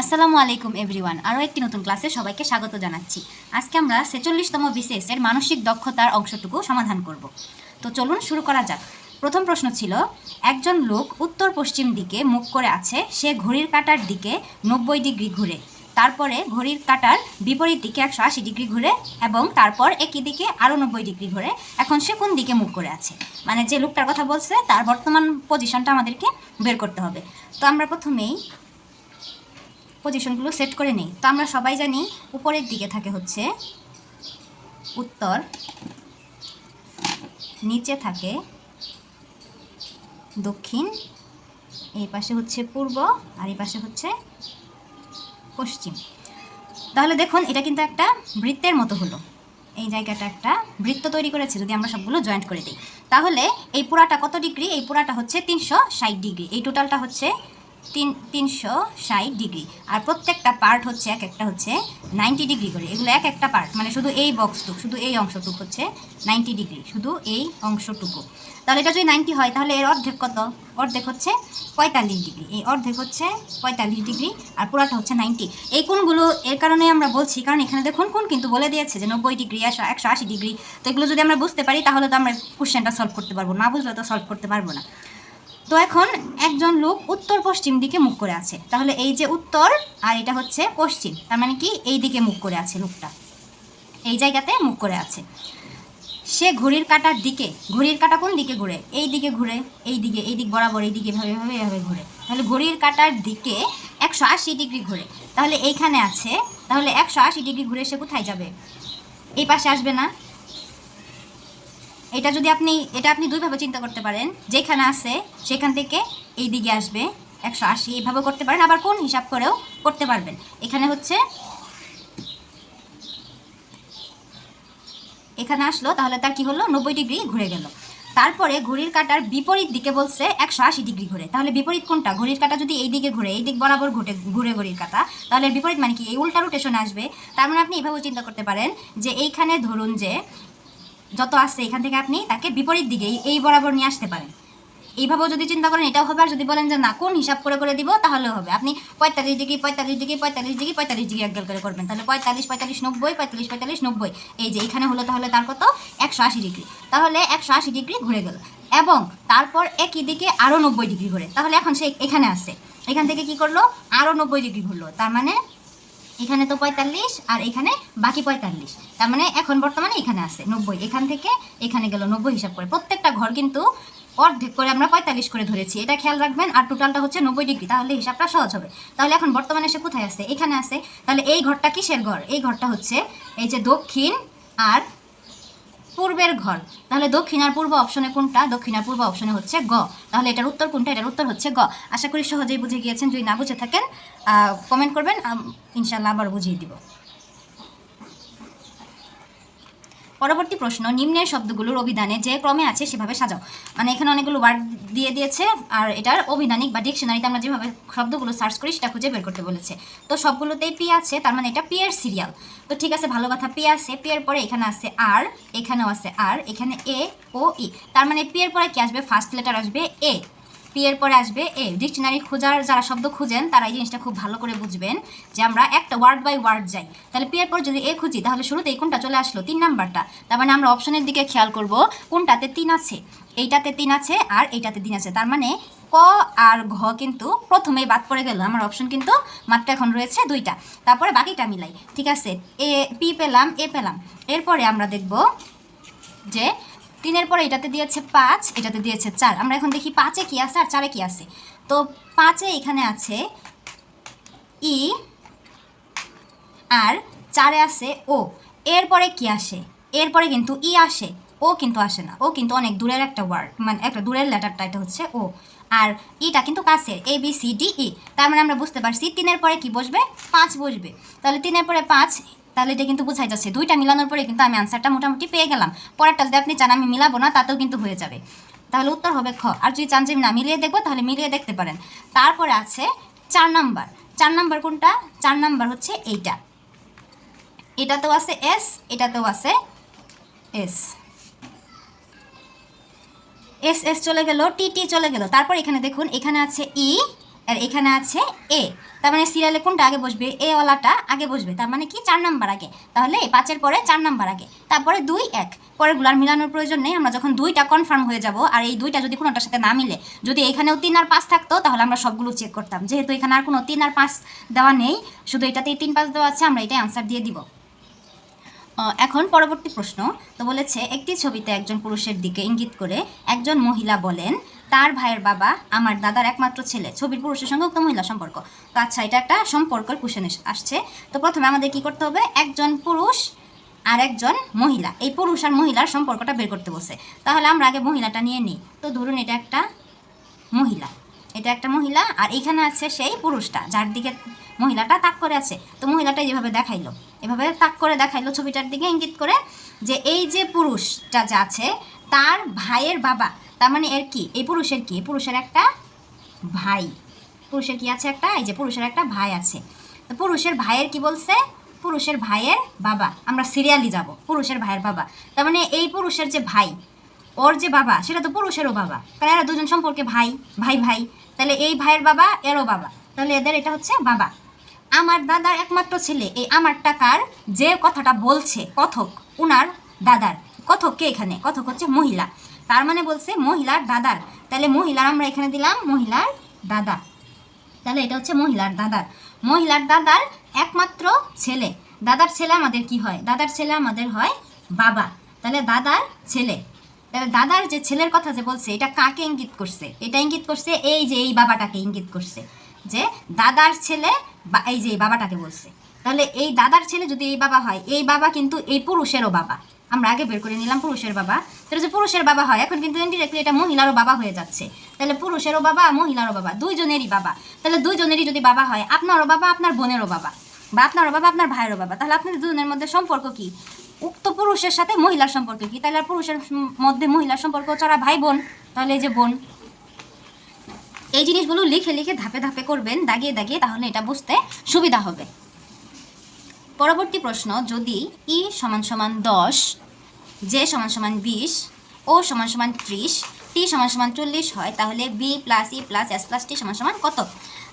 আসসালামু আলাইকুম এভরিওয়ান আরও একটি নতুন ক্লাসে সবাইকে স্বাগত জানাচ্ছি। আজকে আমরা ছেচল্লিশতম বিসিএস এর মানসিক দক্ষতার অংশটুকু সমাধান করব। তো চলুন শুরু করা যাক। প্রথম প্রশ্ন ছিল, একজন লোক উত্তর পশ্চিম দিকে মুখ করে আছে, সে ঘড়ির কাঁটার দিকে নব্বই ডিগ্রি ঘুরে। তারপরে ঘড়ির কাঁটার বিপরীত দিকে একশো আশি ডিগ্রি ঘুরে এবং তারপর একই দিকে আরও নব্বই ডিগ্রি ঘুরে। এখন সে কোন দিকে মুখ করে আছে? মানে যে লোকটার কথা বলছে, তার বর্তমান পজিশনটা আমাদেরকে বের করতে হবে। তো আমরা প্রথমেই পজিশনগুলো সেট করে নিই। তো আমরা সবাই জানি উপরের দিকে থাকে হচ্ছে, উত্তর, নিচে থাকে, দক্ষিণ, এই পাশে হচ্ছে পূর্ব আর এই পাশে হচ্ছে পশ্চিম। তাহলে দেখুন, এটা কিন্তু একটা বৃত্তের মতো হলো। এই জায়গাটা একটা বৃত্ত তৈরি করেছে, যদি আমরা সবগুলো জয়েন্ট করে দিই। তাহলে এই পুরাটা কত ডিগ্রি এই পুরাটা হচ্ছে তিনশো ষাট ডিগ্রি এই টোটালটা হচ্ছে তিন, তিনশো ষাট ডিগ্রি। আর প্রত্যেকটা পার্ট হচ্ছে এক একটা হচ্ছে নাইনটি ডিগ্রি করে। এগুলো এক একটা পার্ট মানে শুধু এই বক্সটুক, শুধু এই অংশটুক হচ্ছে নাইনটি ডিগ্রি। শুধু এই অংশটুকু। তাহলে এটা যদি নাইনটি হয়, তাহলে এর অর্ধেক কত? অর্ধেক হচ্ছে পঁয়তাল্লিশ ডিগ্রি। এই অর্ধেক হচ্ছে পঁয়তাল্লিশ ডিগ্রি আর পুরাটা হচ্ছে নাইনটি। এই কোনগুলো এর কারণে আমরা বলছি, কারণ এখানে দেখুন কোন কিন্তু বলে দিয়েছে যে নব্বই ডিগ্রি, একশো একশো আশি ডিগ্রি। তো এগুলো যদি আমরা বুঝতে পারি, তাহলে তো আমরা কোশ্চেনটা সলভ করতে পারব। না বুঝলে তো সলভ করতে পারব না। তো এখন একজন লোক উত্তর পশ্চিম দিকে মুখ করে আছে। তাহলে এই যে উত্তর আর এটা হচ্ছে পশ্চিম, তার মানে কি এই দিকে মুখ করে আছে লোকটা। এই জায়গাতে মুখ করে আছে। সে ঘড়ির কাটার দিকে, ঘড়ির কাটা কোন দিকে ঘুরে? এই দিকে ঘুরে, এই দিকে, এই দিক বরাবর, এই দিকে এভাবে এভাবে এভাবে ঘুরে। তাহলে ঘড়ির কাটার দিকে একশো আশি ডিগ্রি ঘুরে। তাহলে এইখানে আছে, তাহলে একশো আশি ডিগ্রি ঘুরে সে কোথায় যাবে? এই পাশে আসবে না। এটা যদি আপনি, এটা আপনি দুইভাবে চিন্তা করতে পারেন। যেখানে আছে, সেখান থেকে এই দিকে আসবে, একশো আশি, এইভাবে করতে পারেন। আবার কোন হিসাব করেও করতে পারবেন। এখানে হচ্ছে, এখানে আসলো, তাহলে তার কি হলো? নব্বই ডিগ্রি ঘুরে গেল। তারপরে ঘড়ির কাটার বিপরীত দিকে বলছে একশো আশি ডিগ্রি ঘুরে। তাহলে বিপরীত কোনটা? ঘড়ির কাটা যদি এই দিকে ঘুরে, এই দিক বরাবর ঘুরে ঘুরে ঘড়ির কাটা, তাহলে বিপরীত মানে কি? এই উল্টা রোটেশন আসবে। তার মানে আপনি এভাবেও চিন্তা করতে পারেন যে এইখানে ধরুন যে যত আসছে এখান থেকে আপনি তাকে বিপরীত দিকে এই- বরাবর নিয়ে আসতে পারেন। এইভাবেও যদি চিন্তা করেন, এটাও হবে। আর যদি বলেন যে, না, কোন হিসাব করে করে দিব? তাহলে হবে। আপনি পঁয়তাল্লিশ ডিগ্রি পঁয়তাল্লিশ ডিগ্রি পঁয়তাল্লিশ ডিগ্রি পঁয়তাল্লিশ ডিগ্রি একগেল করে করবেন। তাহলে পঁয়তাল্লিশ পঁয়তাল্লিশ, নব্বই, পঁয়তাল্লিশ পঁয়তাল্লিশ, নব্বই। এই যে, এখানে হলো তাহলে তার কত? একশো আশি ডিগ্রি। তাহলে একশো আশি ডিগ্রি ঘুরে গেল। এবং তারপর একই দিকে আরও নব্বই ডিগ্রি ঘুরে। তাহলে এখন সে এখানে আসছে। এখান থেকে কি করল? আরও নব্বই ডিগ্রি ঘুরলো। তার মানে এখানে তো পঁয়তাল্লিশ, আর এখানে বাকি পঁয়তাল্লিশ। তার মানে এখন বর্তমানে এখানে আছে নব্বই। এখান থেকে এখানে গেল নব্বই হিসাব করে। প্রত্যেকটা ঘর কিন্তু অর্ধেক করে আমরা পঁয়তাল্লিশ করে ধরেছি। এটা খেয়াল রাখবেন, আর টোটালটা হচ্ছে নব্বই ডিগ্রি। তাহলে হিসাবটা সহজ হবে। তাহলে এখন বর্তমানে সে কোথায় আছে? এখানে আছে। তাহলে এই ঘরটা কিসের ঘর? এই ঘরটা হচ্ছে এই যে দক্ষিণ আর পূর্বের ঘর। তাহলে দক্ষিণ আর পূর্ব অপশনে কোনটা? দক্ষিণ আর পূর্ব অপশনে হচ্ছে গ। তাহলে এটার উত্তর কোনটা? এটার উত্তর হচ্ছে গ। আশা করি সহজেই বুঝে গিয়েছেন যদি না বুঝে থাকেন কমেন্ট করবেন ইনশাল্লাহ আবার বুঝিয়ে দিব। পরবর্তী প্রশ্ন, নিম্নের শব্দগুলোর অভিধানে যে ক্রমে আছে সেভাবে সাজাও। মানে এখানে অনেকগুলো ওয়ার্ড দিয়ে দিয়েছে, আর এটার অভিধানিক বা ডিকশনারিতে আমরা যেভাবে শব্দগুলো সার্চ করি সেটা খুঁজে বের করতে বলেছে। তো সবগুলোতেই পি আছে, তার মানে এটা পি এর সিরিয়াল তো ঠিক আছে, ভালো কথা পি আছে পি এর পরে এখানে আছে আর এখানেও আছে আর এখানে এ ও ই তার মানে পি এর পরে কি আসবে? ফার্স্ট লেটার আসবে এ পি এর পরে আসবে এ ডিকশনারি খোঁজার যারা শব্দ খুঁজেন, তারা এই জিনিসটা খুব ভালো করে বুঝবেন যে আমরা একটা ওয়ার্ড বাই ওয়ার্ড যাই। তাহলে পি এর পর যদি এ খুঁজি, তাহলে শুরুতেই কোনটা চলে আসলো? তিন নাম্বারটা। তার মানে আমরা অপশনের দিকে খেয়াল করব, কোনটাতে তিন আছে? এইটাতে তিন আছে আর এইটাতে তিন আছে। তার মানে ক আর ঘ কিন্তু প্রথমেই বাদ পড়ে গেল। আমার অপশন কিন্তু মাত্র এখন রয়েছে দুইটা। তারপরে বাকিটা মিলাই। ঠিক আছে? এ পি পেলাম এ পেলাম। এরপরে আমরা দেখব যে তিনের পরে এটাতে দিয়েছে পাঁচ, এটাতে দিয়েছে চার। আমরা এখন দেখি পাঁচে কি আছে আর চারে কি আছে। তো পাঁচে এখানে আছে ই আর চারে আছে ও। এরপরে কি আসে? এরপরে কিন্তু ই আসে, ও কিন্তু আসে না। ও কিন্তু অনেক দূরের একটা ওয়ার্ড মানে একটা দূরের লেটারটা এটা হচ্ছে ও। আর ইটা কিন্তু কাছের A B C D E তার মানে আমরা বুঝতে পারছি তিনের পরে কি বসবে? পাঁচ বসবে। তাহলে তিনের পরে পাঁচ তাহলে এটা কিন্তু বোঝাই যাচ্ছে। দুইটা মিলানোর পরে কিন্তু আমি আনসারটা মোটামুটি পেয়ে গেলাম। পরেরটা যদি আপনি চান আমি মিলাবো না, তাতেও কিন্তু হয়ে যাবে। তাহলে উত্তর হবে খ। আর যদি চান যে না মিলিয়ে দেখব, তাহলে মিলিয়ে দেখতে পারেন। তারপরে আছে চার নাম্বার। চার নাম্বার কোনটা? চার নাম্বার হচ্ছে এইটা। এটাতেও আছে এস এটাতেও আছে এস এস এস চলে গেল টি টি চলে গেল। তারপর এখানে দেখুন, এখানে আছে ই আর এখানে আছে এ তার মানে সিরিয়ালে কোনটা আগে বসবে? এ ওয়ালাটা আগে বসবে। তার মানে কি? চার নাম্বার আগে। তাহলে পাঁচের পরে চার নাম্বার আগে। তারপরে দুই, এক। পরেরগুলো আর মিলানোর প্রয়োজন নেই। আমরা যখন দুইটা কনফার্ম হয়ে যাব আর এই দুইটা যদি কোনোটার সাথে না মিলে, যদি এখানেও তিন আর পাঁচ থাকতো, তাহলে আমরা সবগুলো চেক করতাম। যেহেতু এখানে আর কোনো তিন আর পাঁচ দেওয়া নেই, শুধু এটাতেই তিন পাঁচ দেওয়া আছে, আমরা এটাই আনসার দিয়ে দিব। এখন পরবর্তী প্রশ্ন। তো বলেছে, একটি ছবিতে একজন পুরুষের দিকে ইঙ্গিত করে একজন মহিলা বলেন তার ভাইয়ের বাবা আমার দাদার একমাত্র ছেলে, ছবির পুরুষের সঙ্গে উক্ত মহিলা সম্পর্ক। তো আচ্ছা এটা একটা সম্পর্কের কোশ্চেন আসছে। তো প্রথমে আমাদের কি করতে হবে? একজন পুরুষ আর একজন মহিলা। এই পুরুষ আর মহিলার সম্পর্কটা বের করতে বসে তাহলে আমরা আগে মহিলাটা নিয়ে নিই। তো ধরুন এটা একটা মহিলা। এটা একটা মহিলা আর এখানে আছে সেই পুরুষটা, যার দিকে মহিলাটা তাক করে আছে। তো মহিলাটা যেভাবে দেখাইলো। এভাবে তাক করে দেখাইলো ছবিটার দিকে, ইঙ্গিত করে যে এই যে পুরুষটা যা আছে, তার ভাইয়ের বাবা তার মানে এর কি? এই পুরুষের কি? পুরুষের একটা ভাই। পুরুষের কি আছে একটা? এই যে পুরুষের একটা ভাই আছে। তো পুরুষের ভাইয়ের কি বলছে? পুরুষের ভাইয়ের বাবা। আমরা সিরিয়ালি যাব। পুরুষের ভাইয়ের বাবা। তার মানে এই পুরুষের যে ভাই, ওর যে বাবা, সেটা তো পুরুষেরও বাবা। কারণ এরা দুজন সম্পর্কে ভাই ভাই ভাই। তাহলে এই ভাইয়ের বাবা, এরও বাবা। তাহলে এদের এটা হচ্ছে বাবা। আমার দাদার একমাত্র ছেলে। এই আমার টাকার যে কথাটা বলছে, কথক। উনার দাদার। কথক কে এখানে? কথক হচ্ছে মহিলা। তার মানে বলছে মহিলার দাদার। তাহলে মহিলার আমরা এখানে দিলাম মহিলার দাদা। তাহলে এটা হচ্ছে মহিলার দাদার। মহিলার দাদার একমাত্র ছেলে। দাদার ছেলে আমাদের কি হয়? দাদার ছেলে আমাদের হয় বাবা। তাহলে দাদার ছেলে। তাহলে দাদার যে ছেলের কথা যে বলছে, এটা কাকে ইঙ্গিত করছে? এটা ইঙ্গিত করছে এই যে এই বাবাটাকে ইঙ্গিত করছে। যে দাদার ছেলে বা এই যে এই বাবাটাকে বলছে। তাহলে এই দাদার ছেলে যদি এই বাবা হয়, এই বাবা কিন্তু এই পুরুষেরও বাবা। আমরা আগে বের করে নিলাম পুরুষের বাবা। তাহলে যে পুরুষের বাবা হয়, এখন কিন্তু ইনডিরেক্টলি এটা মহিলারও বাবা হয়ে যাচ্ছে। তাহলে পুরুষেরও বাবা, মহিলারও বাবা, দুইজনেরই বাবা। তাহলে দুইজনেরই যদি বাবা হয়, আপনারও বাবা, আপনার বোনেরও বাবা। বা আপনারও বাবা, আপনার ভাইয়েরও বাবা। তাহলে আপনাদের দুজনের মধ্যে সম্পর্ক কি? উক্ত পুরুষের সাথে মহিলার সম্পর্ক কি? তাহলে আর পুরুষের মধ্যে মহিলার সম্পর্ক ছাড়া ভাই বোন। তাহলে এই যে বোন। এই জিনিসগুলো লিখে লিখে ধাপে ধাপে করবেন, দাগিয়ে দাগিয়ে, তাহলে এটা বুঝতে সুবিধা হবে। পরবর্তী প্রশ্ন, যদি ই সমান সমান দশ জে সমান সমান বিশ ও সমান সমান ত্রিশ টি সমান সমান চল্লিশ হয়, তাহলে B plus E plus S plus T সমান সমান কত?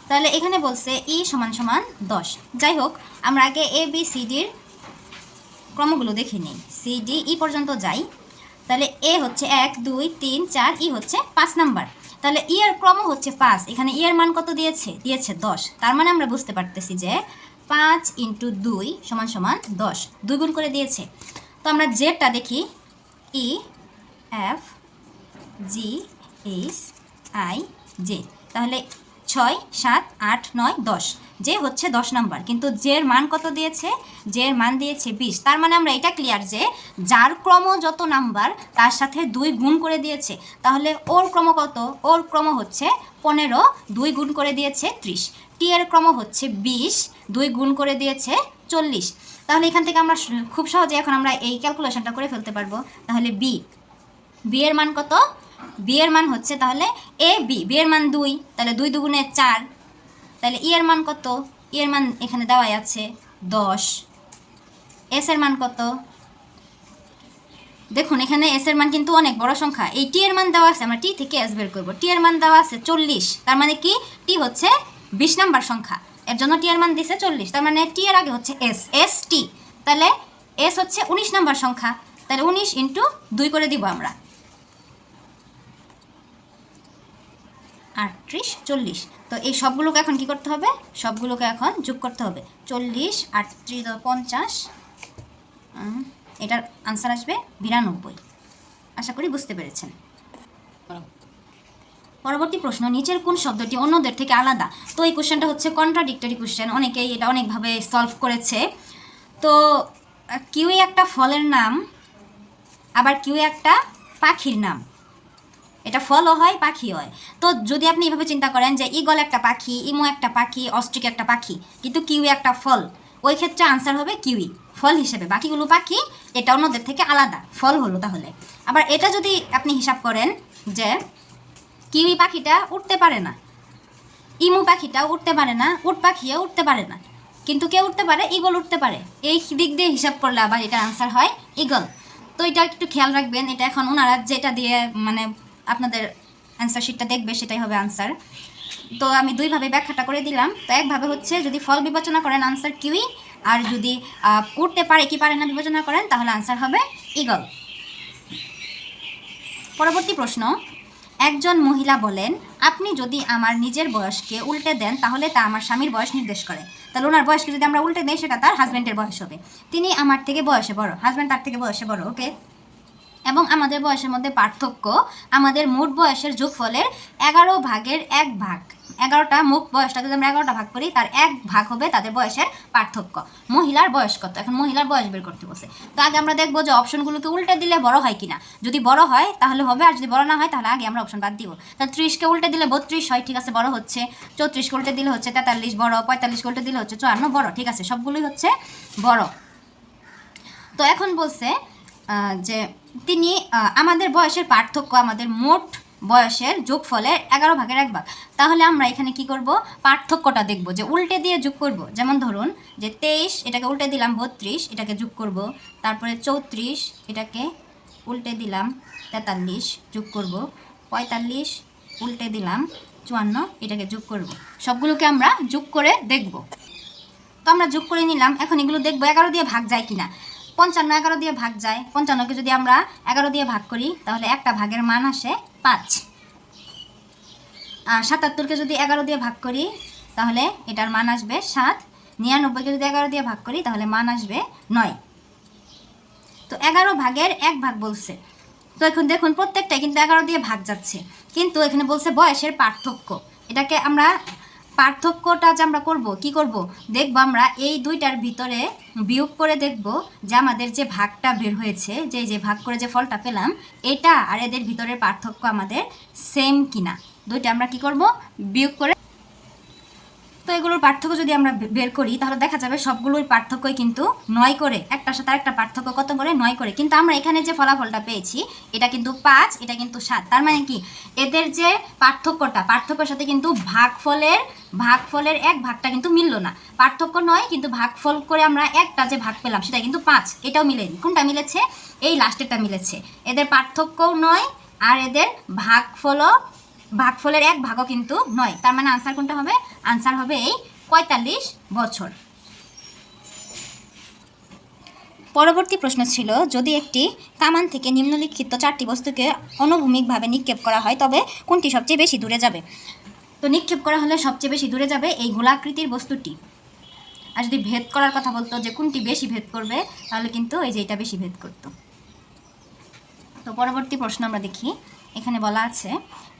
তাহলে এখানে বলছে ই সমান সমান দশ। যাই হোক, আমরা আগে এ বি সি ডির ক্রমগুলো দেখে নিই। সি ডি ই পর্যন্ত যাই। তাহলে এ হচ্ছে এক, দুই, তিন, চার ই হচ্ছে পাঁচ নাম্বার। তাহলে ই ক্রম হচ্ছে পাঁচ। এখানে ই মান কত দিয়েছে? দিয়েছে দশ। তার মানে আমরা বুঝতে পারতেছি যে পাঁচ ইন্টু দুই সমান সমান দশ। দুই গুণ করে দিয়েছে। তো আমরা জেডটা দেখি। E F G H I J তাহলে ছয়, সাত, আট, নয়, দশ। যে হচ্ছে দশ নাম্বার। কিন্তু জের মান কত দিয়েছে? জের মান দিয়েছে বিশ। তার মানে আমরা এটা ক্লিয়ার যে যার ক্রম যত নাম্বার, তার সাথে দুই গুণ করে দিয়েছে। তাহলে ওর ক্রম কত? ওর ক্রম হচ্ছে পনেরো, দুই গুণ করে দিয়েছে ত্রিশ। টি এর ক্রম হচ্ছে বিশ, দুই গুণ করে দিয়েছে চল্লিশ। তাহলে এখান থেকে আমরা খুব সহজে এখন আমরা এই ক্যালকুলেশনটা করে ফেলতে পারব। তাহলে বি বি এর মান কত? বি এর মান হচ্ছে তাহলে এ, বি। বি এর মান দুই, তাহলে দুই দুগুণে চার। তাহলে ই এর মান কত? ই এর মান এখানে দেওয়াই আছে দশ। এস এর মান কত? দেখুন, এখানে এস এর মান কিন্তু অনেক বড় সংখ্যা। এই টি এর মান দেওয়া আছে, আমরা টি থেকে এস বের করব। টি এর মান দেওয়া আছে চল্লিশ। তার মানে কি? টি হচ্ছে বিশ নাম্বার সংখ্যা। এর জন্য টি এর মান দিছে চল্লিশ। তার মানে টি এর আগে হচ্ছে এস এস টি তাহলে এস হচ্ছে উনিশ নাম্বার সংখ্যা। তাহলে উনিশ ইন্টু দুই করে দিব আমরা। আটত্রিশ, চল্লিশ। তো এই সবগুলোকে এখন কি করতে হবে? সবগুলোকে এখন যোগ করতে হবে। চল্লিশ, আটত্রিশ পঞ্চাশ। এটার আনসার আসবে বিরানব্বই। আশা করি বুঝতে পেরেছেন। পরবর্তী প্রশ্ন, নিচের কোন শব্দটি অন্যদের থেকে আলাদা? তো এই কোশ্চেনটা হচ্ছে কন্ট্রাডিক্টরি কোশ্চেন অনেকেই এটা অনেকভাবে সলভ করেছে। তো কিউই একটা ফলের নাম, আবার কিউই একটা পাখির নাম। এটা ফলও হয়, পাখি হয়। তো যদি আপনি এভাবে চিন্তা করেন যে ইগল একটা পাখি ইমো একটা পাখি অস্ট্রিক একটা পাখি, কিন্তু কিউই একটা ফল, ওই ক্ষেত্রে আনসার হবে কিউই ফল হিসেবে। বাকিগুলো পাখি, এটা অন্যদের থেকে আলাদা, ফল হলো তাহলে। আবার এটা যদি আপনি হিসাব করেন যে কিউই পাখিটা উঠতে পারে না ইমু পাখিটা উঠতে পারে না, উট পাখিও উঠতে পারে না, কিন্তু কে উঠতে পারে? ইগল উঠতে পারে। এই দিক দিয়ে হিসাব করলে আবার এটার আনসার হয় ইগল তো এটা একটু খেয়াল রাখবেন, এটা এখন ওনারা যেটা দিয়ে মানে আপনাদের অ্যান্সার শিটটা দেখবে, সেটাই হবে আনসার তো আমি দুইভাবে ব্যাখ্যাটা করে দিলাম। তো একভাবে হচ্ছে, যদি ফল বিবেচনা করেন আনসার কিউই আর যদি করতে পারে কি পারে না বিবেচনা করেন, তাহলে আনসার হবে ইগল পরবর্তী প্রশ্ন, একজন মহিলা বলেন, আপনি যদি আমার নিজের বয়সকে উল্টে দেন, তাহলে তা আমার স্বামীর বয়স নির্দেশ করে। তাহলে ওনার বয়সকে যদি আমরা উল্টে দিই, সেটা তার হাজব্যান্ডের বয়স হবে। তিনি আমার থেকে বয়সে বড় হাজব্যান্ড তার থেকে বয়সে বড় ওকে এবং আমাদের বয়সের মধ্যে পার্থক্য, আমাদের মোট বয়সের যোগফলের এগারো ভাগের এক ভাগ। এগারোটা মুখ বয়সটা যদি আমরা এগারোটা ভাগ করি, তার এক ভাগ হবে তাদের বয়সের পার্থক্য। মহিলার বয়স কত? এখন মহিলার বয়স বের করতে বসে তো আগে আমরা দেখব যে অপশনগুলোকে উল্টে দিলে বড় হয় কিনা। যদি বড় হয়, তাহলে হবে, আর যদি বড় না হয়, তাহলে আগে আমরা অপশন বাদ দিব। তাহলে ত্রিশকে উল্টে দিলে বত্রিশ হয়, ঠিক আছে, বড় হচ্ছে। চৌত্রিশকে উল্টে দিলে হচ্ছে তেতাল্লিশ, বড়। পঁয়তাল্লিশকে উল্টে দিলে হচ্ছে চুয়ান্ন, বড়। ঠিক আছে, সবগুলোই হচ্ছে বড়। তো এখন বলছে যে তিনি আমাদের বয়সের পার্থক্য, আমাদের মোট বয়সের যোগফলের এগারো ভাগের এক ভাগ। তাহলে আমরা এখানে কি করব? পার্থক্যটা দেখব, যে উল্টে দিয়ে যোগ করব। যেমন ধরুন, যে তেইশ, এটাকে উল্টে দিলাম বত্রিশ, এটাকে যোগ করব। তারপরে চৌত্রিশ, এটাকে উল্টে দিলাম তেতাল্লিশ, যোগ করব। পঁয়তাল্লিশ, উল্টে দিলাম চুয়ান্ন, এটাকে যোগ করব। সবগুলোকে আমরা যোগ করে দেখব। তো আমরা যোগ করে নিলাম, এখন এগুলো দেখব, এগারো দিয়ে ভাগ যায় কিনা। পঞ্চান্ন এগারো দিয়ে ভাগ যায়। পঞ্চান্নকে যদি আমরা এগারো দিয়ে ভাগ করি, তাহলে একটা ভাগের মান আসে পাঁচ। আর সাতাত্তরকে যদি এগারো দিয়ে ভাগ করি, তাহলে এটার মান আসবে সাত। নিরানব্বইকে যদি এগারো দিয়ে ভাগ করি, তাহলে মান আসবে নয়। তো এগারো ভাগের এক ভাগ বলছে। তো এখন দেখুন, প্রত্যেকটাই কিন্তু এগারো দিয়ে ভাগ যাচ্ছে। কিন্তু এখানে বলছে বয়সের পার্থক্য। এটাকে আমরা পার্থক্যটা যে আমরা করব, কি করব? দেখব আমরা এই দুইটার ভিতরে বিয়োগ করে দেখব যে আমাদের যে ভাগটা বের হয়েছে যে যে ভাগ করে যে ফলটা পেলাম, এটা আর এদের ভিতরের পার্থক্য আমাদের সেম কিনা। দুইটা আমরা কি করব? বিয়োগ করে তো এগুলোর পার্থক্য যদি আমরা বের করি, তাহলে দেখা যাবে সবগুলোর পার্থক্যই কিন্তু নয় করে, একটার সাথে একটা পার্থক্য কত করে? নয় করে। কিন্তু আমরা এখানে যে ফলাফলটা পেয়েছি, এটা কিন্তু পাঁচ, এটা কিন্তু সাত। তার মানে কি? এদের যে পার্থক্যটা, পার্থক্যের সাথে কিন্তু ভাগফলের ভাগফলের এক ভাগটা কিন্তু মিলল না। পার্থক্য নয়, কিন্তু ভাগফল করে আমরা একটা যে ভাগ পেলাম সেটা কিন্তু পাঁচ। এটাও মিলেনি। কোনটা মিলেছে? এই লাস্টেরটা মিলেছে। এদের পার্থক্যও নয়, আর এদের ভাগফলও, ভাগফলের এক ভাগও কিন্তু নয়। তার মানে আনসার কোনটা হবে? আনসার হবে এই পঁয়তাল্লিশ বছর। পরবর্তী প্রশ্ন ছিল, যদি একটি কামান থেকে নিম্নলিখিত চারটি বস্তুকে অনুভূমিকভাবে নিক্ষেপ করা হয়, তবে কোনটি সবচেয়ে বেশি দূরে যাবে? তো নিক্ষেপ করা হলে সবচেয়ে বেশি দূরে যাবে এই গোলাকৃতির বস্তুটি। আর যদি ভেদ করার কথা বলতো যে কোনটি বেশি ভেদ করবে, তাহলে কিন্তু এই যে এটা বেশি ভেদ করতো। তো পরবর্তী প্রশ্ন আমরা দেখি। এখানে বলা আছে,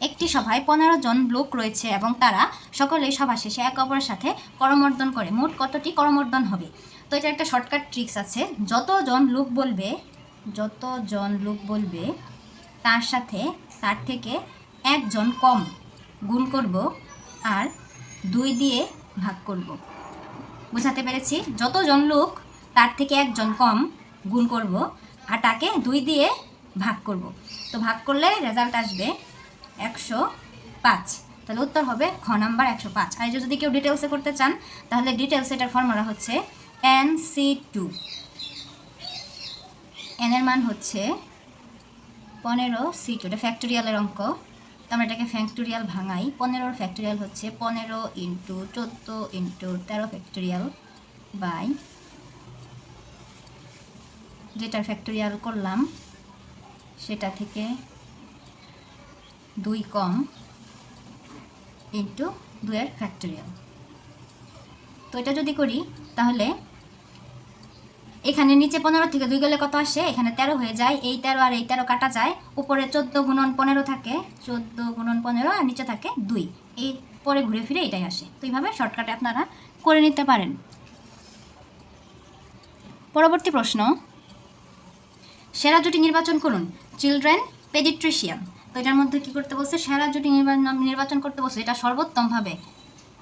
একটি সভায় পনেরো জন লোক রয়েছে এবং তারা সকলেই সভা শেষে একে অপরের সাথে করমর্দন করে। মোট কতটি করমর্দন হবে? তো এটা একটা শর্টকাট ট্রিক্স আছে। যতজন লোক বলবে, যতজন লোক বলবে, তার সাথে তার থেকে একজন কম। গুণ করব আর দুই দিয়ে ভাগ করব। বোঝাতে পেরেছি? যতজন লোক, তার থেকে একজন কম গুণ করব আর তাকে দুই দিয়ে ভাগ করব। তো ভাগ করলে রেজাল্ট আসবে একশো পাঁচ। তাহলে উত্তর হবে খ নাম্বার একশো পাঁচ। আর যদি কেউ ডিটেলসে করতে চান, তাহলে ডিটেলস এটার ফর্মুলা হচ্ছে এন সি টু এন এর মান হচ্ছে পনেরো সি টু এটা ফ্যাক্টোরিয়ালের অঙ্ক। তো আমরা এটাকে ফ্যাক্টোরিয়াল ভাঙাই। পনেরোর ফ্যাক্টোরিয়াল হচ্ছে পনেরো ইন্টু চোদ্দ ইন্টু তেরো ফ্যাক্টোরিয়াল বাই যেটার ফ্যাক্টোরিয়াল করলাম, সেটা থেকে দুই কম ইন্টু দুয়ের ফ্যাক্টোরিয়াল তো এটা যদি করি, তাহলে এখানে নিচে পনেরো থেকে দুই গেলে কত আসে? এখানে তেরো হয়ে যায়। এই তেরো আর এই তেরো কাটা যায়। উপরে চোদ্দ গুণন পনেরো থাকে। চোদ্দ গুণন পনেরো আর নিচে থাকে দুই। এই পরে ঘুরে ফিরে এটাই আসে। তো এইভাবে শর্টকাটে আপনারা করে নিতে পারেন। পরবর্তী প্রশ্ন। সেরা জুটি নির্বাচন করুন। চিলড্রেন পেডিট্রিশিয়ান তো এটার মধ্যে কী করতে বলছে? সেরা জুটি নির্বাচন করতে বলছে। এটা সর্বোত্তমভাবে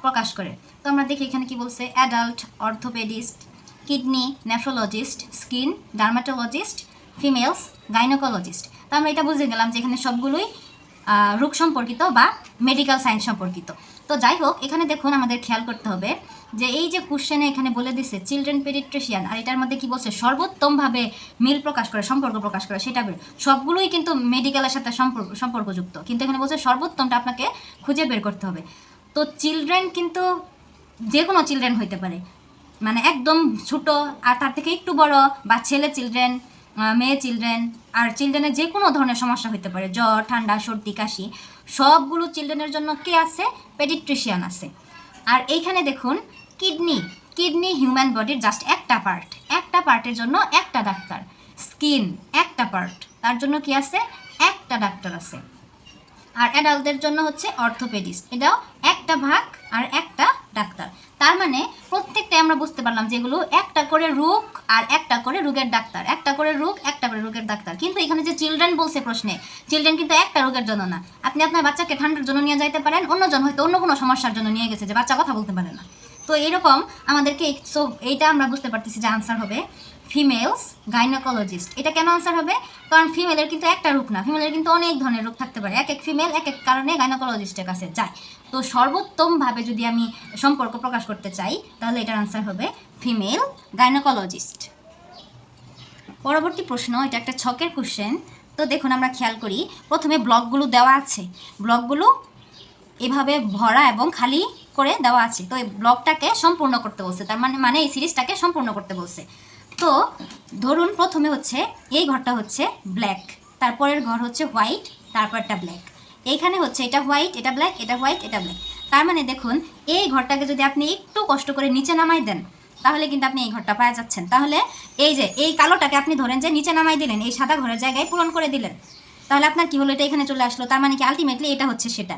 প্রকাশ করে। তো আমরা দেখি এখানে কি বলছে? Adult, orthopaedist kidney nephrologist, skin dermatologist, females gynaecologist. তো আমরা এটা বুঝে গেলাম যে এখানে সবগুলোই রোগ সম্পর্কিত বা মেডিকেল সায়েন্স সম্পর্কিত। তো যাই হোক, এখানে দেখুন আমাদের খেয়াল করতে হবে যে এই যে কোশ্চেনে এখানে বলে দিচ্ছে চিলড্রেন পেডিট্রিশিয়ান আর এটার মধ্যে কি বলছে, সর্বোত্তমভাবে মিল প্রকাশ করে, সম্পর্ক প্রকাশ করে, সেটা সবগুলোই কিন্তু মেডিকেলের সাথে সম্পর্ক, সম্পর্কযুক্ত। কিন্তু এখানে বলছে সর্বোত্তমটা আপনাকে খুঁজে বের করতে হবে। তো চিলড্রেন কিন্তু যে কোনো চিলড্রেন হইতে পারে মানে একদম ছোট, আর তার থেকে একটু বড়, বা ছেলে চিলড্রেন মেয়ে চিলড্রেন আর চিলড্রেনের যে কোনো ধরনের সমস্যা হতে পারে, জ্বর, ঠান্ডা, সর্দি, কাশি, সবগুলো চিলড্রেনের জন্য কে আছে? পেডিট্রিশিয়ান আছে। আর এইখানে দেখুন কিডনি কিডনি হিউম্যান বডির জাস্ট একটা পার্ট একটা পার্টের জন্য একটা ডাক্তার। স্কিন একটা পার্ট তার জন্য কি আছে? একটা ডাক্তার আছে। আর অ্যাডাল্টদের জন্য হচ্ছে অর্থোপেডিস্ট এটাও একটা ভাগ আর একটা ডাক্তার। তার মানে প্রত্যেকটাই আমরা বুঝতে পারলাম যেগুলো একটা করে রোগ আর একটা করে রোগের ডাক্তার। একটা করে রোগ, একটা করে রোগের ডাক্তার। কিন্তু এখানে যে চিলড্রেন বলছে প্রশ্নে চিলড্রেন কিন্তু একটা রোগের জন্য না। আপনি আপনার বাচ্চাকে ঠান্ডার জন্য নিয়ে যাইতে পারেন, অন্যজন হয়তো অন্য কোনো সমস্যার জন্য নিয়ে গেছে যে বাচ্চা কথা বলতে পারে না। তো এরকম আমাদেরকে এইটা আমরা বুঝতে পারতেছি যে আনসার হবে। ফিমেলস গাইনোকোলজিস্ট এটা কেন আনসার হবে? কারণ ফিমেলের কিন্তু একটা রোগ না। ফিমেলের কিন্তু অনেক ধরনের রোগ থাকতে পারে। এক এক ফিমেল এক এক কারণে গাইনোকোলজিস্টের কাছে যায়। তো সর্বোত্তমভাবে যদি আমি সম্পর্ক প্রকাশ করতে চাই, তাহলে এটার আনসার হবে ফিমেল গাইনোকোলজিস্ট পরবর্তী প্রশ্ন, এটা একটা ছকের কোশ্চেন তো দেখুন, আমরা খেয়াল করি, প্রথমে ব্লকগুলো দেওয়া আছে। ব্লকগুলো এভাবে ভরা এবং খালি করে দেওয়া আছে। তো এই ব্লকটাকে সম্পূর্ণ করতে বলছে। তার মানে মানে এই সিরিজটাকে সম্পূর্ণ করতে বলছে। তো ধরুন প্রথমে হচ্ছে, এই ঘরটা হচ্ছে ব্ল্যাক তারপরের ঘর হচ্ছে হোয়াইট তারপরটা ব্ল্যাক এইখানে হচ্ছে এটা হোয়াইট এটা ব্ল্যাক এটা হোয়াইট এটা ব্ল্যাক তার মানে দেখুন, এই ঘরটাকে যদি আপনি একটু কষ্ট করে নিচে নামাই দেন, তাহলে কিন্তু আপনি এই ঘরটা পাওয়া যাচ্ছেন। তাহলে এই যে, এই কালোটাকে আপনি ধরেন যে নিচে নামাই দিলেন, এই সাদা ঘরের জায়গায় পূরণ করে দিলেন। তাহলে আপনার কী হলো? এটা এখানে চলে আসলো। তার মানে কি আলটিমেটলি এটা হচ্ছে সেটা।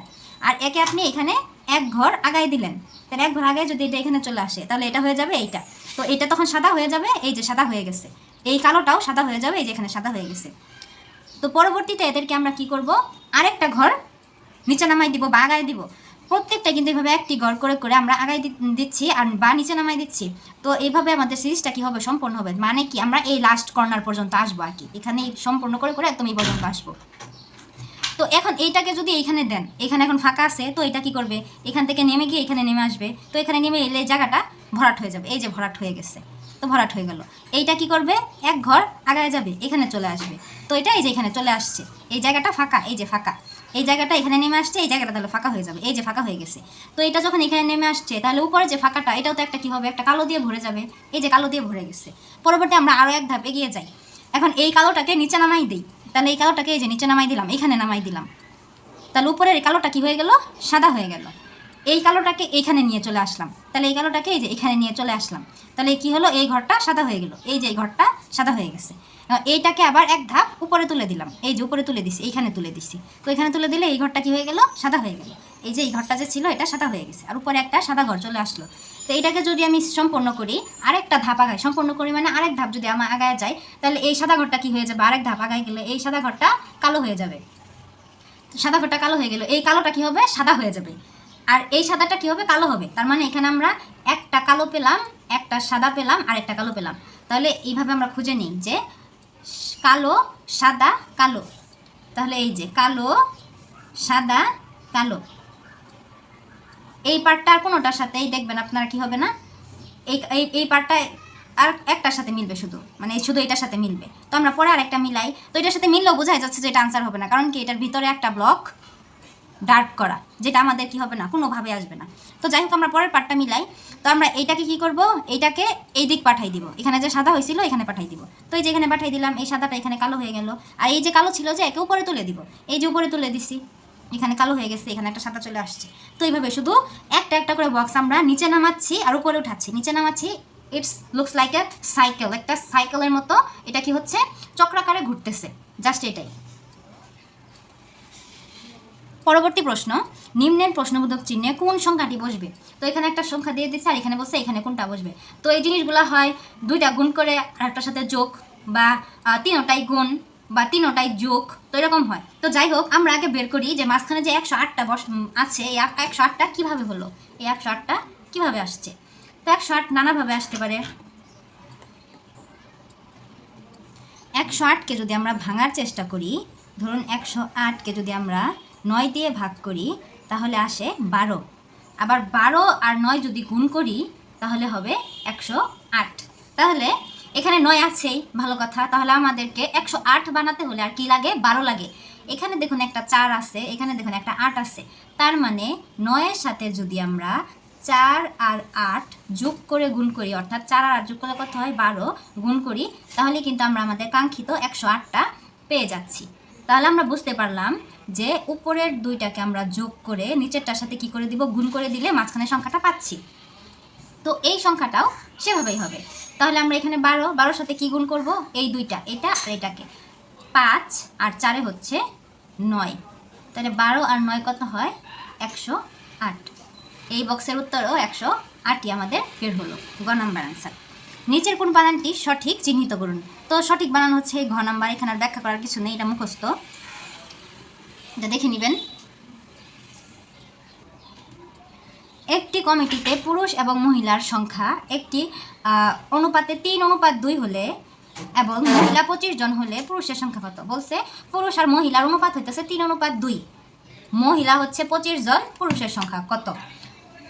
আর একে আপনি এখানে এক ঘর আগাই দিলেন। তাহলে এক ঘর আগায় যদি এটা এখানে চলে আসে, তাহলে এটা হয়ে যাবে এইটা। তো এটা তখন সাদা হয়ে যাবে, এই যে সাদা হয়ে গেছে। এই কালোটাও সাদা হয়ে যাবে, এই যে এখানে সাদা হয়ে গেছে। তো পরবর্তীতে এদেরকে আমরা কি করব? আরেকটা ঘর নিচে নামাই দিব বা আগায় দিব। প্রত্যেকটা কিন্তু এইভাবে একটি ঘর করে করে আমরা আগায় দি- দিচ্ছি আর বা নিচে নামাই দিচ্ছি। তো এইভাবে আমাদের সিরিজটা কি হবে? সম্পূর্ণ হবে। মানে কি আমরা এই লাস্ট কর্নার পর্যন্ত আসব আর কি। এখানে সম্পূর্ণ করে করে একদম এই পর্যন্ত আসব। তো এখন এইটাকে যদি এইখানে দেন, এখানে এখন ফাঁকা আছে, তো এটা কি করবে? এখান থেকে নেমে গিয়ে এখানে নেমে আসবে। তো এখানে নেমে এলে জায়গাটা ভরাট হয়ে যাবে। এই যে ভরাট হয়ে গেছে, তো ভরাট হয়ে গেল। এইটা কি করবে? এক ঘর আগায় যাবে, এখানে চলে আসবে। তো এটা এই যে এখানে চলে আসছে। এই জায়গাটা ফাঁকা, এই যে ফাঁকা। এই জায়গাটা এখানে নেমে আসছে, এই জায়গাটা তাহলে ফাঁকা হয়ে যাবে। এই যে ফাঁকা হয়ে গেছে। তো এটা যখন এখানে নেমে আসছে, তাহলে উপরে যে ফাঁকাটা, এটাও তো একটা কী হবে? একটা কালো দিয়ে ভরে যাবে। এই যে কালো দিয়ে ভরে গেছে। পরবর্তী আমরা আরও এক ধাপ এগিয়ে যাই। এখন এই কালোটাকে নিচে নামাই দিই। তাহলে এই কালোটাকে এই যে নিচে নামাই দিলাম এখানে নামাই দিলাম। তাহলে উপরের এই কালোটা কী হয়ে গেল? সাদা হয়ে গেল। এই কালোটাকে এইখানে নিয়ে চলে আসলাম। তাহলে এই কালোটাকে এই যে এখানে নিয়ে চলে আসলাম। তাহলে কি হলো? এই ঘরটা সাদা হয়ে গেল। এই যে এই ঘরটা সাদা হয়ে গেছে। এইটাকে আবার এক ধাপ উপরে তুলে দিলাম। এই যে উপরে তুলে দিছি, এইখানে তুলে দিছি। তো এখানে তুলে দিলে এই ঘরটা কি হয়ে গেল? সাদা হয়ে গেল। এই যে এই ঘরটা যে ছিল, এটা সাদা হয়ে গেছে। আর উপরে একটা সাদা ঘর চলে আসলো। তো এইটাকে যদি আমি সম্পূর্ণ করি, আরেকটা ধাপ আগাই, সম্পূর্ণ করি মানে আরেক ধাপ যদি আমার আগায় যায় তাহলে এই সাদা ঘরটা কী হয়ে যাবে? আরেক ধাপ আগায় গেলে এই সাদা ঘরটা কালো হয়ে যাবে। সাদা ঘরটা কালো হয়ে গেল এই কালোটা কী হবে? সাদা হয়ে যাবে। আর এই সাদাটা কি হবে? কালো হবে। তার মানে এখানে আমরা একটা কালো পেলাম, একটা সাদা পেলাম আর একটা কালো পেলাম। তাহলে এইভাবে আমরা খুঁজে নিই যে কালো, সাদা, কালো। তাহলে এই যে কালো, সাদা, কালো। এই পার্টটা আর কোনোটার সাথেই দেখবেন আপনারা কি হবে না? এই এই পার্টটা আর একটার সাথে মিলবে শুধু মানে শুধু এটার সাথে মিলবে। তো আমরা পরে আরেকটা মিলাই, তো এটার সাথে মিললেও বোঝাই যাচ্ছে যে এটা আনসার হবে না, কারণ কি এটার ভিতরে একটা ব্লক ডার্ক করা, যেটা আমাদের কি হবে না, কোনোভাবে আসবে না। তো যাই হোক, আমরা পরের পার্টটা মিলাই, তো আমরা এইটাকে কি করব? এইটাকে এই দিক পাঠাই দিব। এখানে যে সাদা হয়েছিল, এখানে পাঠাই দিব। তো এই যে এখানে পাঠাই দিলাম, এই সাদাটা এখানে কালো হয়ে গেল। আর এই যে কালো ছিল যে, একে উপরে তুলে দিব। এই যে উপরে তুলে দিছি। এখানে কালো হয়ে গেছে, এখানে একটা সাদা চলে আসছে। তো এইভাবে শুধু একটা একটা করে বক্স আমরা নিচে নামাচ্ছি আর উপরে উঠাচ্ছি। নিচে নামাচ্ছি it's looks like a cycle একটা সাইকেলের মতো। এটা কি হচ্ছে? চক্রাকারে ঘুরতেছে জাস্ট এটাই। পরবর্তী প্রশ্ন, নিম্নের প্রশ্নবোধক চিহ্নে কোন সংখ্যাটি বসবে? তো এখানে একটা সংখ্যা দিয়ে দিচ্ছে আর এখানে বসে এখানে কোনটা বসবে? তো এই জিনিসগুলো হয় দুইটা গুণ করে, আরেকটার সাথে যোগ বা তিনোটাই গুণ বা তিনোটাই যোগ। তো এরকম হয়। তো যাই হোক আমরা আগে বের করি যে মাঝখানে যে একশো আটটা বস আছে, এই একশো আটটা কীভাবে হলো? এই একশো আটটা কীভাবে আসছে? তো একশো আট নানাভাবে আসতে পারে। একশো আটকে যদি আমরা ভাঙার চেষ্টা করি, ধরুন একশো আটকে যদি আমরা নয় দিয়ে ভাগ করি, তাহলে আসে বারো। আবার বারো আর নয় যদি গুণ করি, তাহলে হবে একশো আট। তাহলে এখানে নয় আছেই, ভালো কথা। তাহলে আমাদেরকে একশো আট বানাতে হলে আর কি লাগে? বারো লাগে। এখানে দেখুন একটা চার আছে, এখানে দেখুন একটা আট আছে। তার মানে নয়ের সাথে যদি আমরা চার আর আট যোগ করে গুণ করি, অর্থাৎ চার আর আট যোগ করলে কত হয়? বারো গুণ করি, তাহলে কিন্তু আমরা আমাদের কাঙ্ক্ষিত একশো আটটা পেয়ে যাচ্ছি। তাহলে আমরা বুঝতে পারলাম যে উপরের দুইটাকে আমরা যোগ করে নিচেরটার সাথে কি করে দিব? গুণ করে দিলে মাঝখানে সংখ্যাটা পাচ্ছি। তো এই সংখ্যাটাও সেভাবেই হবে। তাহলে আমরা এখানে বারো, বারোর সাথে কি গুণ করব? এই দুইটা, এটা আর এটাকে। পাঁচ আর চারে হচ্ছে নয়। তাহলে বারো আর নয় কত হয়? একশো আট। এই বক্সের উত্তরও একশো আটই আমাদের বের হলো, গ নাম্বার আনসার নিচের কোন বানানটি সঠিক চিহ্নিত করুন? তো সঠিক বানান হচ্ছে ঘ নাম্বার, এখানে ব্যাখ্যা করার কিছু নেই, এটা মুখস্থ। এটা দেখে নেবেন। একটি কমিটিতে পুরুষ এবং মহিলার সংখ্যা একটি অনুপাতে তিন, অনুপাত দুই হলে এবং মহিলা পঁচিশ জন হলে পুরুষের সংখ্যা কত? বলছে পুরুষ আর মহিলার অনুপাত হইতেছে তিন, অনুপাত দুই। মহিলা হচ্ছে পঁচিশ জন, পুরুষের সংখ্যা কত?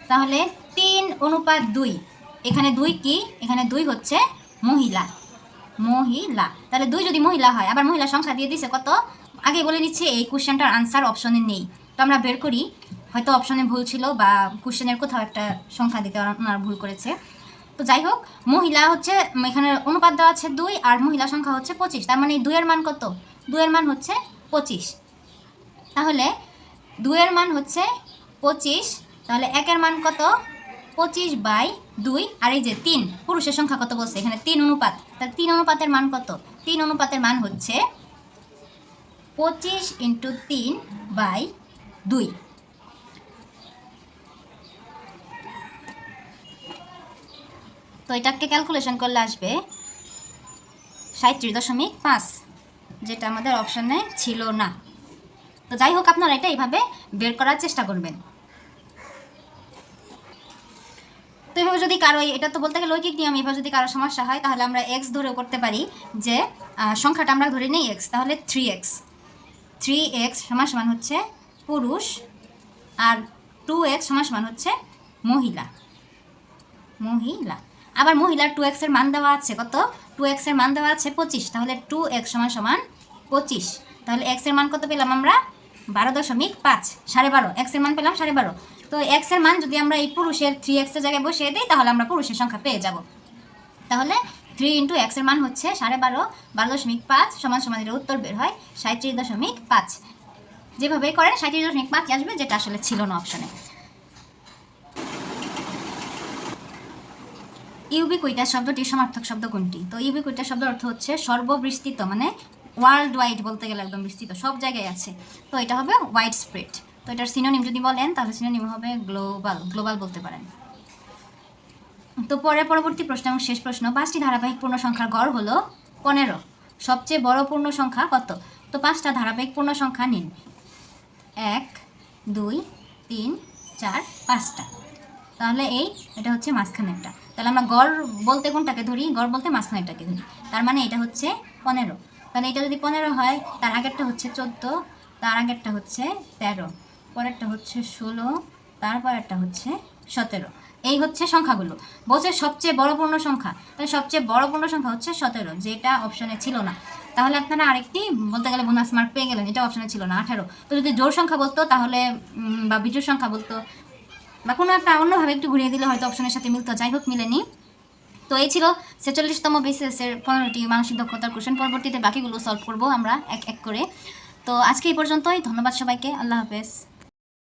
তাহলে তিন, অনুপাত দুই। এখানে দুই কি? এখানে দুই হচ্ছে মহিলা। মহিলা। তাহলে দুই যদি মহিলা হয়, আবার মহিলা সংখ্যা দিয়ে দিছে কত? আগে বলে দিচ্ছে এই কোশ্চেনটার আনসার অপশনে নেই। তো আমরা বের করি। হয়তো অপশনে ভুল ছিল বা কোশ্চেনের কোথাও একটা সংখ্যা দিতে ওনারা ভুল করেছে। তো যাই হোক, মহিলা হচ্ছে, এখানে অনুপাত দেওয়া আছে দুই, আর মহিলা সংখ্যা হচ্ছে পঁচিশ। তার মানে দুইয়ের মান কত? দুইয়ের মান হচ্ছে পঁচিশ। তাহলে দুইয়ের মান হচ্ছে পঁচিশ, তাহলে একের মান কত? পঁচিশ বাই দুই, আর এই যে তিন, পুরুষের সংখ্যা কত বলছে? এখানে তিন অনুপাত। তাহলে তিন অনুপাতের মান কত? তিন অনুপাতের মান হচ্ছে পঁচিশ ইন্টু তিন বাই দুই। তো এটাকে ক্যালকুলেশন করলে আসবে সাঁত্রিশ দশমিক পাঁচ, যেটা আমাদের অপশানে ছিল না। তো যাই হোক, আপনারা এটা এইভাবে বের করার চেষ্টা করবেন। তো এভাবে যদি কারও এটা তো বলতে গেলে লৈকিক নিয়ম, এভাবে যদি কারও সমস্যা হয়, তাহলে আমরা এক্স ধরেও করতে পারি যে সংখ্যাটা আমরা ধরে নিই এক্স তাহলে থ্রি এক্স থ্রি এক্স সমান সমান হচ্ছে পুরুষ, আর টু এক্স সমান সমান হচ্ছে মহিলা। মহিলা। আবার মহিলার টু এক্সের মান দেওয়া আছে কত? টু এক্সের মান দেওয়া আছে পঁচিশ। তাহলে টু এক্স সমান সমান পঁচিশ। তাহলে এক্সের মান কত পেলাম আমরা? বারো দশমিক পাঁচ, সাড়ে বারো। এক্সের মান পেলাম সাড়ে বারো। তো এক্সের মান যদি আমরা এই পুরুষের থ্রি এক্সের জায়গায় বসিয়ে দিই, তাহলে আমরা পুরুষের সংখ্যা পেয়ে যাব। তাহলে থ্রি ইন্টু এক্সের মান হচ্ছে সাড়ে বারো বারো দশমিক পাঁচ সমান সমান এর উত্তর বের হয় সাঁত্রিশ দশমিক পাঁচ। যেভাবে করেন সাঁত্রিশ দশমিক পাঁচ আসবে, যেটা আসলে ছিল না অপশনে ইউবিকুইটাস শব্দটি সমার্থক শব্দ কোনটি? তো ইউবিকুইটাস শব্দ অর্থ হচ্ছে সর্ববিস্তৃত মানে ওয়ার্ল্ড ওয়াইড বলতে গেলে একদম বিস্তৃত, সব জায়গায় আছে। তো এটা হবে ওয়াইড স্প্রেড তো এটার সিনোনিম যদি বলেন, তাহলে সিনোনিম হবে গ্লোবাল গ্লোবাল বলতে পারেন। তো পরে পরবর্তী প্রশ্ন এবং শেষ প্রশ্ন, পাঁচটি ধারাবাহিক পূর্ণ সংখ্যার গড় হলো পনেরো। সবচেয়ে বড় পূর্ণ সংখ্যা কত? তো পাঁচটা ধারাবাহিক পূর্ণ সংখ্যা নিন। এক, দুই, তিন, চার, পাঁচটা। তাহলে এই, এটা হচ্ছে মাঝখানেরটা। তাহলে আমরা গড় বলতে কোনটাকে ধরি? গড় বলতে মাঝখানেরটাকে ধরি। তার মানে এটা হচ্ছে পনেরো। তাহলে এটা যদি পনেরো হয়, তার আগেরটা হচ্ছে চোদ্দ, তার আগেরটা হচ্ছে তেরো, পরেরটা হচ্ছে ষোলো তারপরেরটা হচ্ছে সতেরো। এই হচ্ছে সংখ্যাগুলো। বলছে সবচেয়ে বড় পূর্ণ সংখ্যা। তাহলে সবচেয়ে বড় পূর্ণ সংখ্যা হচ্ছে সতেরো, যেটা অপশনে ছিল না। তাহলে আপনারা আরেকটি বলতে গেলে বোনাস মার্ক পেয়ে গেলেন। এটা অপশনে ছিল না, আঠারো। তো যদি জোর সংখ্যা বলতো, তাহলে বা বিজোড় সংখ্যা বলতো বা কোনো একটা অন্যভাবে একটু ঘুরিয়ে দিলে হয়তো অপশনের সাথে মিলতো। যাই হোক, মিলেনি। তো এই ছিল ছেচল্লিশতম বিসিএসের পনেরোটি মানসিক দক্ষতার কোশ্চেন পরবর্তীতে বাকিগুলো সলভ করব আমরা এক এক করে। তো আজকে এই পর্যন্তই। ধন্যবাদ সবাইকে। আল্লাহ হাফেজ।